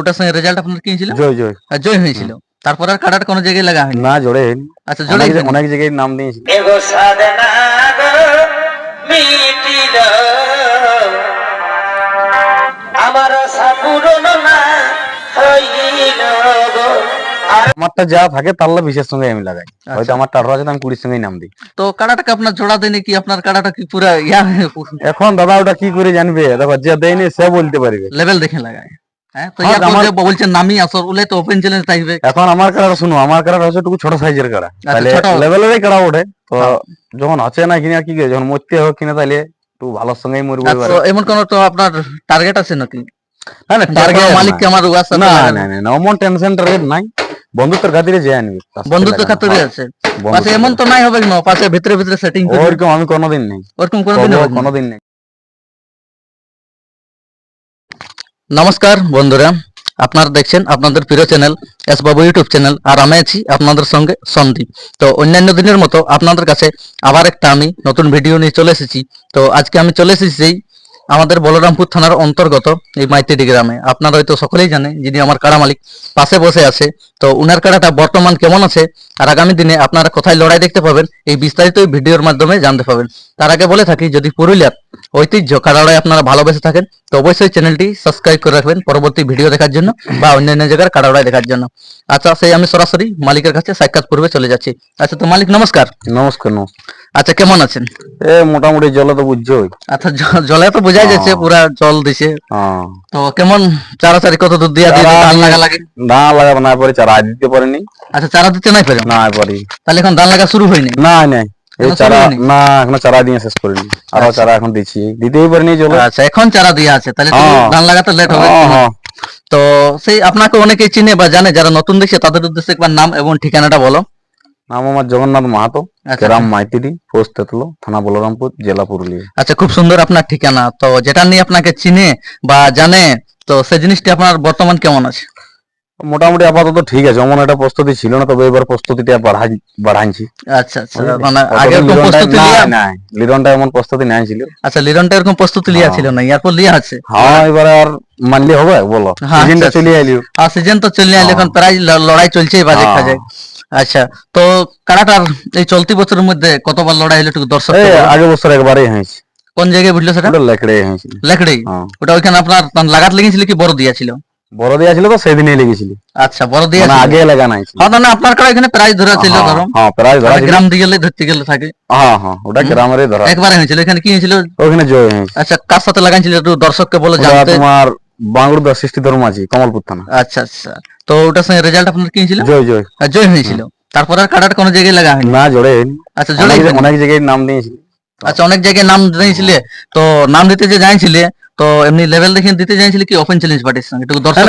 ওটার সঙ্গে রেজাল্ট আপনার কি ছিল জয় জয়। আর জয় হয়েছিল। তারপর আর কোনো জায়গায় লাগা হয়নি? না জোরে আচ্ছা জয় অনেক জায়গায় নাম দিয়েছি। এগো সাধনা গো মিটিল আমার আমারটা যা থাকে তাহলে বিশেষ সঙ্গে আমি লাগাই। আচ্ছা। হয়তো আমার আঠারো আছে আমি কুড়ির সঙ্গেই নাম দিই। তো কাটাটাকে আপনার জোড়া দেয়নি কি? আপনার কাটাটা কি পুরা ইয়া? এখন দাদা ওটা কি করে জানবে? দেখো যে দেয়নি সে বলতে পারবে। লেভেল দেখে লাগায়। হ্যাঁ হ্যাঁ, এখন আমার কাড়া শুনো আমার কাড়া হচ্ছে একটু ছোট সাইজের কাড়া। তাহলে আচ্ছা, কাড়া ওঠে তো হ্যাঁ। যখন আছে না কিনা কি যখন মরতে হোক কিনা তাহলে একটু ভালো সঙ্গেই মরবো আচ্ছা, এমন কোন তো আপনার টার্গেট আছে নাকি? না না টার্গেট কোনো মালিককে আমার না লাগানো? না না না অমন টেনশন টার্গেট নাই। বন্ধুত্বের খাতিরে যে আনবি তার সাথে বন্ধুত্ব লাগানো। খাতিরে আছে? পাশে এমন তো নাই হবে না পাশে ভিতরে ভিতরে সেটিং ওরকম আমি কোনোদিন নেই। ওরকম কোনোদিন কোনোদিন নেই। নমস্কার বন্ধুরা, আপনারা দেখছেন আপনাদের প্রিয় channel S Babu YouTube channel আর আমি আছি আপনাদের সঙ্গে সন্দীপ। তো অন্যান্য দিনের মতো আপনাদের কাছে আবার একটা আমি নতুন ভিডিও নিয়ে চলে এসেছি। তো আজকে আমি চলে এসেছি আমাদের বলরামপুর থানার অন্তর্গত এই মাইতিডি গ্রামে। আপনারা হয়তো সকলেই জানে যিনি আমার কাড়া মালিক, পাশে বসে আছে। তো উনার কাড়াটা বর্তমান কেমন আছে, আর আগামী দিনে আপনারা কোথায় লড়াই দেখতে পাবেন, এই বিস্তারিত ভিডিওর মাধ্যমে জানতে পাবেন। তার আগে বলে থাকি, যদি পুরুলিয়ার ঐতিহ্য। কাড়া আপনারা ভালোবেসে থাকেন তো অবশ্যই চ্যানেলটি সাবস্ক্রাইব করে রাখবেন পরবর্তী ভিডিও দেখার জন্য বা অন্যান্য জায়গার কাড়া দেখার জন্য। আচ্ছা সেই আমি সরাসরি মালিকের কাছে সাক্ষাৎ পূর্বে চলে যাচ্ছি। আচ্ছা তো মালিক নমস্কার। নমস্কার আচ্ছা কেমন আছেন? এ মোটামুটি জলে তো বুঝছোই আচ্ছা জলে তো বোঝাই যাচ্ছে হ্যাঁ। পুরা জল দিছে। হ্যাঁ। তো কেমন চারাচারি কত দূর দিয়া দিয়ে ধান লাগা লাগে? না লাগাবো না পরে চারা দিতে পারেনি। আচ্ছা চারা দিতে নাই পারে? না পারি তাহলে এখন ধান লাগা শুরু হয়নি? না নাই। এই চারা না এখনও চারা দিয়ে শেষ করিনি। আরও আচ্ছা। চারা এখন দিচ্ছি। দিতেই পারিনি চলো আচ্ছা এখন চারা দিয়া আছে তাহলে হ্যাঁ। ধান লাগাতে লেট হবে। হ্যাঁ, হ্যাঁ। তো সেই আপনাকে অনেকেই চিনে বা জানে যারা নতুন দেখছে তাদের উদ্দেশ্যে একবার নাম এবং ঠিকানাটা বলো। নাম আমার জগন্নাথ মাহাতো আচ্ছা। গ্রাম মাইতিরি পোস্ট তেতলো থানা বলরামপুর জেলা পুরুলিয়া। আচ্ছা খুব সুন্দর আপনার ঠিকানা। তো যেটা নিয়ে আপনাকে চিনে বা জানে তো সেই জিনিসটি আপনার বর্তমান কেমন আছে? মোটামুটি আপাতত ঠিক আছে। অমন একটা প্রস্তুতি ছিল না তবে এবার প্রস্তুতিটা বাড়াই বাড়াইছি। আচ্ছা আচ্ছা। মানে আগে এরকম প্রস্তুতি লিয়া না লিরনটা এমন প্রস্তুতি নাই ছিল। আচ্ছা লিরনটা এরকম প্রস্তুতি লিয়া হ্যাঁ। ছিল না এরপর লিয়া আছে। হ্যাঁ এবারে আর মানলে হবে বলো। হ্যাঁ, সিজনটা আচ্ছা, চলে আইলিও আর সিজন তো চলে আইলে এখন প্রায় লড়াই চলছে বা দেখা হ্যাঁ। যায় আচ্ছা তো কারাটার এই চলতি বছরের মধ্যে কতবার লড়াই হলো একটু দর্শক আগে বছর একবারই হয়েছে। কোন জায়গায় বুঝলো সেটা? লেখড়ে হয়েছিল। লেকড়েই হ্যাঁ। ওটা ওইখানে আপনার লাগাত লেগেছিল কি বড় দিয়াছিল বড় দেয়া ছিল তো সেদিনই লেগেছিল। আচ্ছা বড় মানে আগে লাগা নাই হ্যাঁ না আপনার কাছে এখানে প্রাইজ ধরা ছিল হ্যাঁ, ধরো। হ্যাঁ প্রায় ধরা গ্রাম দিয়ে ধরতে গেলে থাকে। হ্যাঁ হ্যাঁ ওটা গ্রামেরই ধরা। একবারে হয়েছিল। এখানে কি হয়েছিল? ওখানে জয় আচ্ছা কার সাথে লাগাইছিল একটু দর্শককে বলে জানতে। তোমার বাংরুদা সৃষ্টি ধর্ম আছে কমলপুর থানা। আচ্ছা আচ্ছা। তো ওটার সঙ্গে রেজাল্ট আপনার কি হয়েছিল? জয় জয়। আর জয় হয়েছিল। তারপর আর কাটার কোনো জায়গায় লাগা হয়নি? না জোরে আচ্ছা জয় অনেক জায়গায় নাম দিয়েছি আচ্ছা অনেক জায়গায় নাম দিয়েছিলে। তো নাম দিতে যে জানিছিলে তো এমনি লেভেল দেখে দিতে জানিছিলে কি ওপেন চ্যালেঞ্জ সঙ্গে? একটু দর্শক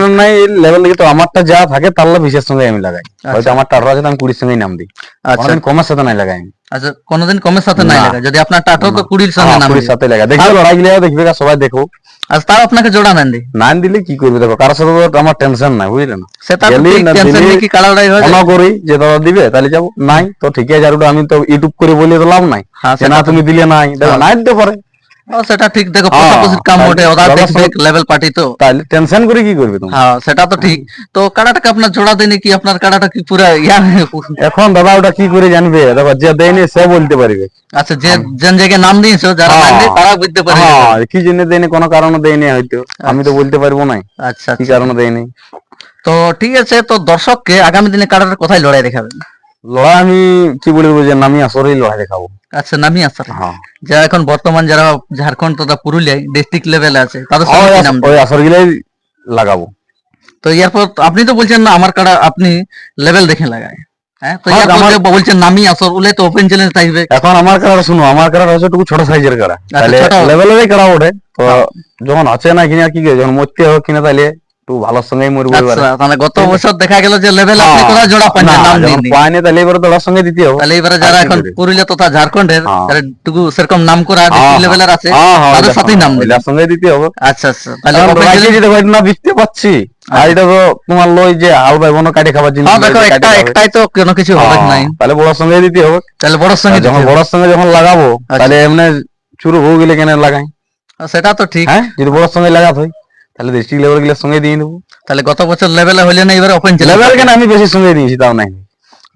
না নাই লেভেল দিকে তো আমারটা যা থাকে তাহলে বিশেষ সঙ্গে আমি লাগাই। হয়তো আমার আঠারো আছে আমি কুড়ির সঙ্গেই নাম দিই। আচ্ছা। কমের সাথে নাই লাগাই আচ্ছা কোনোদিন কমের সাথে নাই না। লাগা যদি আপনার টাটো তো কুড়ির সঙ্গে হ্যাঁ, নাম কুড়ির সাথে লাগা দেখবে লড়াই গিয়ে দেখবে সবাই দেখো আচ্ছা তাও আপনাকে জোড়া নেন দি নাম দিলে কি করবে? দেখো কারোর সাথে তো আমার টেনশন নাই বুঝলে না। সেটা না টেনশন নেই কি কালাড়াই হয়ে যায় মনে করি যে দাদা দিবে তাহলে যাব। নাই তো ঠিক আছে আর আমি তো ইউটিউব করে বলি তো লাভ নাই। হ্যাঁ না তুমি দিলে নাই। দেখো হ্যাঁ। নাই দিতে পারে। সেটা ঠিক দেখো হ্যাঁ, কাম তাহলে ওরা দাদা দেখবে সব- লেভেল পার্টি তো। তাহলে টেনশন করে কি করবে তুমি? হ্যাঁ সেটা তো ঠিক। তো কাড়াটাকে আপনার জোড়া দেয়নি কি? আপনার কাড়াটা কি পুরা ইয়া? এখন দাদা ওটা কি করে জানবে? দেখো যে দেয়নি সে বলতে পারবে। আচ্ছা যে যেন জায়গায় নাম দিয়েছ যারা হ্যাঁ। তারা বুঝতে পারে হ্যাঁ কি জন্য দেয়নি কোনো কারণে দেয়নি হয়তো। আমি তো বলতে পারব না আচ্ছা কি আচ্ছা। কারণে দেয়নি? তো ঠিক আছে তো দর্শককে আগামী দিনে কাড়াটার কোথায় লড়াই দেখাবেন? লড়াই আমি কি বলব যে নামি আসরেই লড়াই দেখাবো। আচ্ছা নামি আসার হ্যাঁ। যারা এখন বর্তমান যারা ঝাড়খণ্ড তথা পুরুলিয়ায় ডিস্ট্রিক্ট লেভেলে আছে তাদের ওই নাম ওই আসর গিলাই লাগাবো। তো এরপর আপনি তো বলছেন না আমার কাড়া আপনি লেভেল দেখে লাগায়। হ্যাঁ তো হ্যাঁ, এরপর বলছেন নামি আসর উলে তো ওপেন চ্যালেঞ্জ থাকবে এখন আমার কাড়া শুনো আমার কাড়া হচ্ছে একটু ছোট সাইজের কাড়া। তাহলে ছোট। লেভেলেরই কাড়া ওঠে। তো যখন আছে না কিনা কি যখন মরতে হোক কিনা তাহলে একটু ভালো সঙ্গেই মরবো এবারে। আচ্ছা মানে গত বছর দেখা গেল যে লেভেল আপনি হ্যাঁ, কোথাও জোড়া পান না, নাম পায়নি তাহলে এবারে তো সঙ্গে দিতে হবে তাহলে এবারে যারা এখন পুরুলিয়া তথা ঝাড়খণ্ডের হ্যাঁ। যারা টুকু সেরকম নাম করা ডিস্ট্রিক্ট। লেভেলের আছে হ্যাঁ, হ্যাঁ, তাদের সাথেই নাম। ওইটার সঙ্গে দিতে হবে। আচ্ছা আচ্ছা তাহলে যেটা হয় না বুঝতে পারছি। আর এটা তো তোমার লই যে হালকা বনো কাটে খাবার জিনিস দেখো একটা একটাই তো কোনো কিছু হবে নাই। তাহলে বড় সঙ্গে দিতে হবে। তাহলে বড় সঙ্গে যখন বড় সঙ্গে যখন লাগাবো আচ্ছা। তাহলে এমনি শুরু হয়ে গেলে কেন লাগাই? সেটা তো ঠিক। হ্যাঁ যদি বড় সঙ্গে লাগাত হয়। তাহলে ডিস্ট্রিক্ট লেভেলগুলো সঙ্গে দিয়ে দেবো তাহলে গত বছর লেভেলে হইলে না এবার ওপেন চ্যালেঞ্জ লেভেল কেন আমি বেশি সঙ্গে দিয়েছি তাও নাই।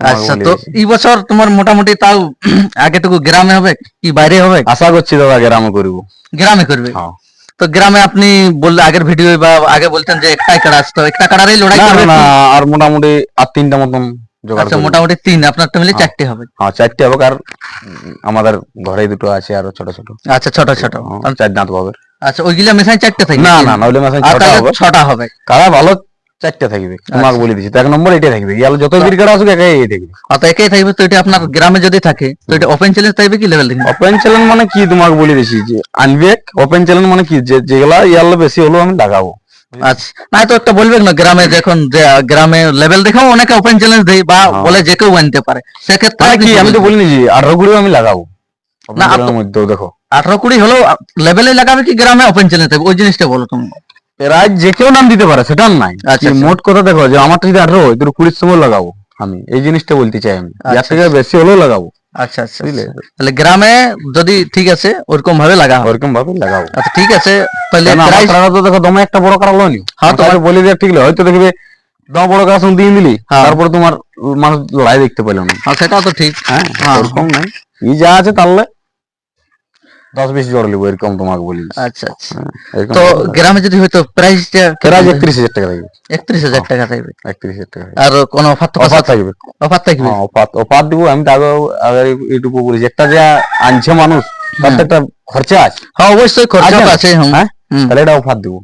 আচ্ছা তো। এই বছর তোমার মোটামুটি তাও আগেটুকু গ্রামে হবে কি বাইরে হবে? আশা করছি দাদা গ্রামে করব। গ্রামে করবে? হ্যাঁ। তো গ্রামে আপনি বললে আগের ভিডিও বা আগে বলতেন যে একটাই কাড়া আছে তো একটা কাড়ারই লড়াই করবে না আর মোটামুটি আর তিনটা মতন জোগাড় আচ্ছা মোটামুটি তিন আপনার তো মিলে চারটে হবে। হ্যাঁ চারটে হবে আর আমাদের ঘরে দুটো আছে আরও ছোট ছোট। আচ্ছা ছোট ছোট। হ্যাঁ, চার দাঁত পাবে আচ্ছা ওইগুলা মেশাই চারটে থাকবে না। না নইলে মাসে ছটা হবে। ছটা হবে। কারা ভালো চারটে থাকবে? তোমাকে আচ্ছা। বলে দিচ্ছি তো এক নম্বর এটাই থাকবে। ইয়াল যত বীর কারা আসুক একাই এই থাকবে। আর একাই থাকবে তো এটা আপনার গ্রামে যদি থাকে তো এটা ওপেন চ্যালেঞ্জ থাকবে কি লেভেল থেকে ওপেন চ্যালেঞ্জ মানে কি তোমাকে বলে দিচ্ছি যে আনবে ওপেন চ্যালেঞ্জ মানে কি? যে যেগুলা ইয়াল বেশি হলো আমি লাগাবো আচ্ছা। না তো একটা বলবেন না গ্রামে যখন গ্রামে লেভেল দেখাও অনেকে ওপেন চ্যালেঞ্জ দেয় বা হ্যাঁ। বলে যে কেউ আনতে পারে। সেক্ষেত্রে কি আমি তো বলিনি যে আঠারো কুড়িও আমি লাগাবো। না, না মধ্যেও দেখো। আঠারো কুড়ি হলেও লেভেলে লাগাবে কি গ্রামে ওপেন চ্যালেঞ্জ থাকবে ওই জিনিসটা বলো তুমি। প্রায় যে কেউ নাম দিতে পারে সেটা নাই। আচ্ছা, আচ্ছা। মোট কথা দেখো যে আমারটা যদি আঠারো হয় তোর কুড়ির সময় লাগাবো আমি। এই জিনিসটা বলতে চাই আমি। যার আচ্ছা, থেকে বেশি হলেও লাগাবো। আচ্ছা আচ্ছা। তাহলে গ্রামে যদি ঠিক আছে ওরকম ভাবে লাগা হবে ওরকম ভাবে লাগাবো। আচ্ছা ঠিক আছে। তাহলে আমার তো দেখো দমে একটা বড় কাড়া লয়নি হ্যাঁ, তোমার- বলে দিয়ে ঠিক হয়তো দেখবে দম বড় কাড়া শুনতে দিলি। হ্যাঁ। তারপরে তোমার মানুষ লড়াই দেখতে পেল না। হ্যাঁ সেটাও তো ঠিক। হ্যাঁ হ্যাঁ। ওরকম নাই। ই যা আছে তাহলে দশ বিশ জোড় লিবো এরকম তোমাকে বলি। আচ্ছা আচ্ছা। হ্যাঁ, তো গ্রামে যদি হয়তো প্রাইসটা প্রায় একত্রিশ হাজার টাকা থাকবে। একত্রিশ হাজার টাকা থাকবে। একত্রিশ হাজার টাকা। আর কোন অফার তো অফার থাকবে। অফার থাকবে? হ্যাঁ অফার অফার দিব আমি তো আগে আগে এইটুকু বলেছি একটা যা আনছে মানুষ তার তো একটা খরচা আছে। হ্যাঁ অবশ্যই খরচা আছে? হ্যাঁ? তাহলে এটা অফার দিব।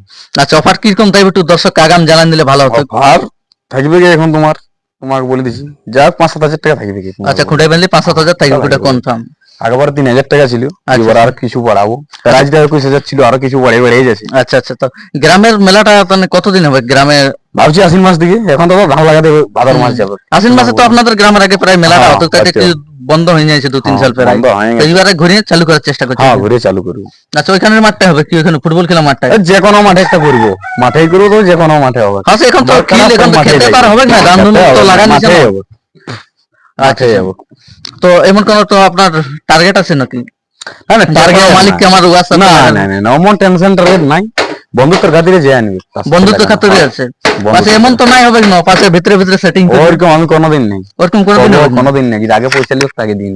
আচ্ছা অফার কীরকম? থাকবে একটু দর্শক আগাম জানান দিলে ভালো হতো। অফার থাকবে কি এখন তোমার? তোমাকে বলে দিছি। যা পাঁচ সাত হাজার টাকা থাকবে আচ্ছা। খুঁটাই বানলে পাঁচ সাত হাজার থাকবে থাকবে। ওটা কনফার্ম আগেবার তিন হাজার টাকা ছিল আচ্ছা, এবার আর কিছু বাড়াবো। প্রাইসটা একুশ হাজার ছিল আরও কিছু বাড়িয়ে বাড়িয়ে যাচ্ছে আচ্ছা আচ্ছা তো গ্রামের মেলাটা তাহলে কতদিন হবে গ্রামের? ভাবছি আশ্বিন মাস দিকে এখন তো ধান লাগাতে ভাদর মাস যাবে। আশ্বিন মাসে তো আপনাদের গ্রামের আগে প্রায় মেলাটা হ্যাঁ, হতো তাই একটু বন্ধ হয়ে যাচ্ছে দু তিন হ্যাঁ, সাল প্রায়। হয়ে গেছে। এইবারে ঘুরিয়ে চালু করার চেষ্টা করছি। হ্যাঁ ঘুরে চালু করব। আচ্ছা ওইখানের মাঠটা হবে কি? ওইখানে ফুটবল খেলা মাঠটা? যে কোনো মাঠে একটা করব মাঠেই করব তো যে কোনো মাঠে হবে। হ্যাঁ এখন তো দরকার field, এখন তো খেতে তো হবে না তো লাগানি হবে। আচ্ছা যাব তো এমন কোন তো আপনার টার্গেট আছে নাকি? না না টার্গেট মালিককে আমার ওয়াটসঅ্যাপ না না না না অমন টেনশন টার্গেট নাই। বন্ধুত্বের খাতিরে যে আনবি তার সাথে বন্ধুত্ব লাগানো। খাতিরে আছে। পাশে এমন তো নাই হবে না পাশে ভিতরে ভিতরে সেটিং ওরকম আমি কোনোদিন নেই। ওরকম করে দিন কোনো- কোনোদিন নেই আগে পয়সা তাকে দিয়ে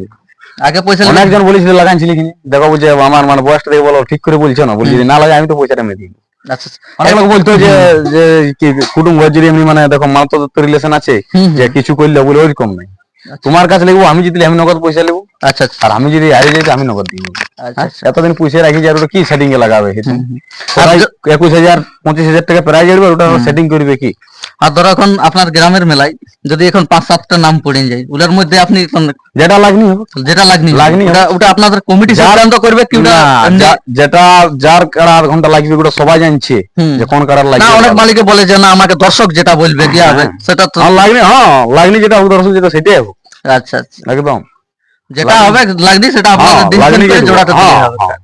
আগে পয়সা অনেকজন বলেছিল লাগাইছিলি কিনি? দেখো বলছে আমার মানে বয়সটা দেখে বলো ঠিক করে বলছো না? বলছি না লাগে আমি তো পয়সাটা মেরে দিই। আচ্ছা আচ্ছা। অনেক লোক বলতো যে যে কি কুটুম ঘর যদি এমনি মানে দেখো মানত রিলেশন আছে। যে কিছু করলে বলে ওইরকম নাই। তোমার কাছে লিখব আমি যদি আমি নগদ পয়সা লিখব। আচ্ছা আচ্ছা। আর আমি যদি আরে যাই আমি নগদ দিব। আচ্ছা আচ্ছা। এতদিন পয়সা রাখি যার ওটা কি সেটিং এ লাগাবে? একুশ হাজার পঁচিশ হাজার টাকা প্রায় যাবে ওটা সেটিং করবে কি? আর ধরো এখন আপনার গ্রামের মেলায় যদি এখন পাঁচ সাতটা নাম পড়ে যায় ওটার মধ্যে আপনি যেটা লাগনি যেটা লাগনি লাগনি ওটা আপনাদের কমিটি সিদ্ধান্ত করবে কি না, যেটা যার কাড়া আধ ঘণ্টা লাগবে ওটা সবাই জানছে যে কোন কাড়ার না লাগবে অনেক মালিকে বলে যে না আমাকে দর্শক যেটা বলবে কি হবে? হ্যাঁ। সেটা তো লাগনি হ্যাঁ লাগনি যেটা দর্শক যেটা সেটাই হবে। আচ্ছা আচ্ছা। একদম। যেটা হবে লাগনি সেটা আপনাদের হ্যাঁ, দিন করে হ্যাঁ, হবে। হ্যাঁ।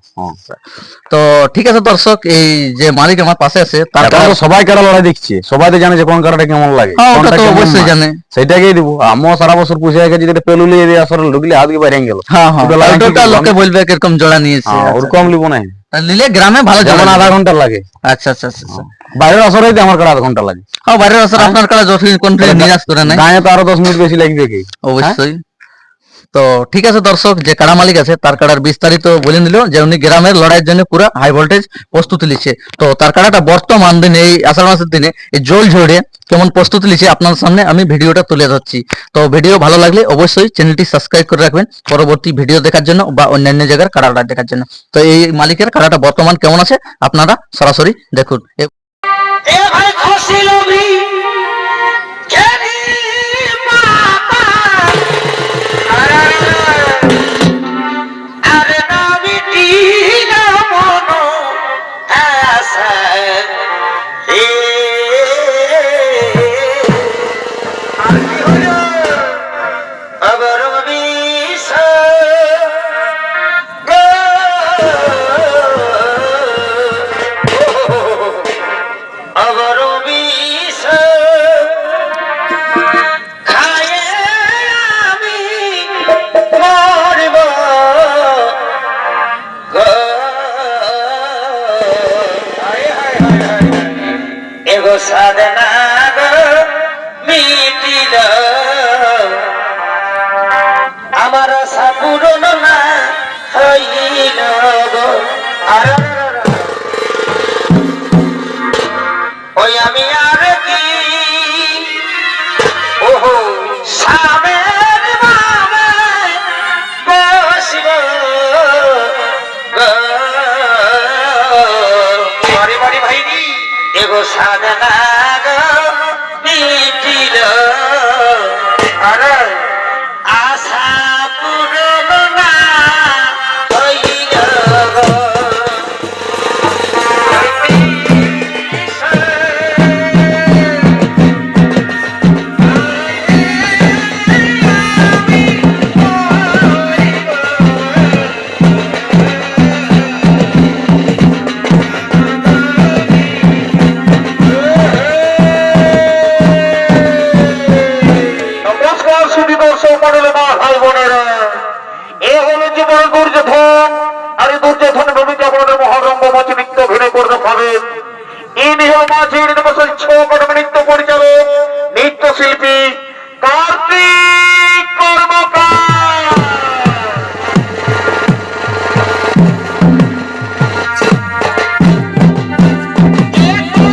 তো ঠিক আছে দর্শক এই যে মালিক আমার পাশে আছে তার তো সবাই কারা লড়াই দেখছে? সবাই তো জানে যে কোন কারাটা কেমন লাগে কোনটা তো অবশ্যই জানে। সেটাকেই দিব। আমিও সারা বছর পুষে রেখে যদি পেলু লিয়ে দিয়ে আসলে ঢুকলে হাত কি বাইরে গেল। হ্যাঁ হ্যাঁ। লোকে বলবে কীরকম জোড়া নিয়েছে। আচ্ছা। ওরকম লিব না নিলে গ্রামে ভালো যেমন আধা ঘণ্টা লাগে। আচ্ছা আচ্ছা আচ্ছা আচ্ছা। বাইরের আসরে আমার কাড়া আধা ঘণ্টা লাগে। হ্যাঁ বাইরের আসর আপনার কাছে যতদিন কোন নিরাশ করে নাই গায়ে তো আরও দশ মিনিট বেশি লাগবে কি? অবশ্যই। তো ঠিক আছে দর্শক, যে কাড়া মালিক আছে, তার কাড়ার বিস্তারিত বলে দিল যে উনি গ্রামের লড়াইয়ের জন্য পুরো হাই ভোল্টেজ প্রস্তুতি নিচ্ছে। তো তার কাড়াটা বর্তমান দিনে, এই আষাঢ় মাসের দিনে, এই জল ঝরে কেমন প্রস্তুতি নিচ্ছে আপনার সামনে আমি ভিডিওটা তুলে ধরছি। তো ভিডিও ভালো লাগলে অবশ্যই চ্যানেলটি সাবস্ক্রাইব করে রাখবেন পরবর্তী ভিডিও দেখার জন্য বা অন্যান্য জায়গার কাড়াটা দেখার জন্য। তো এই মালিকের কাড়াটা বর্তমান কেমন আছে, আপনারা সরাসরি দেখুন। আশা পূরণ না হইল আর ওই আমি আর কি? ওহো বামে বসিব বাড়ি বাড়ি ভাইরি এগো জীবন দুর্যোধন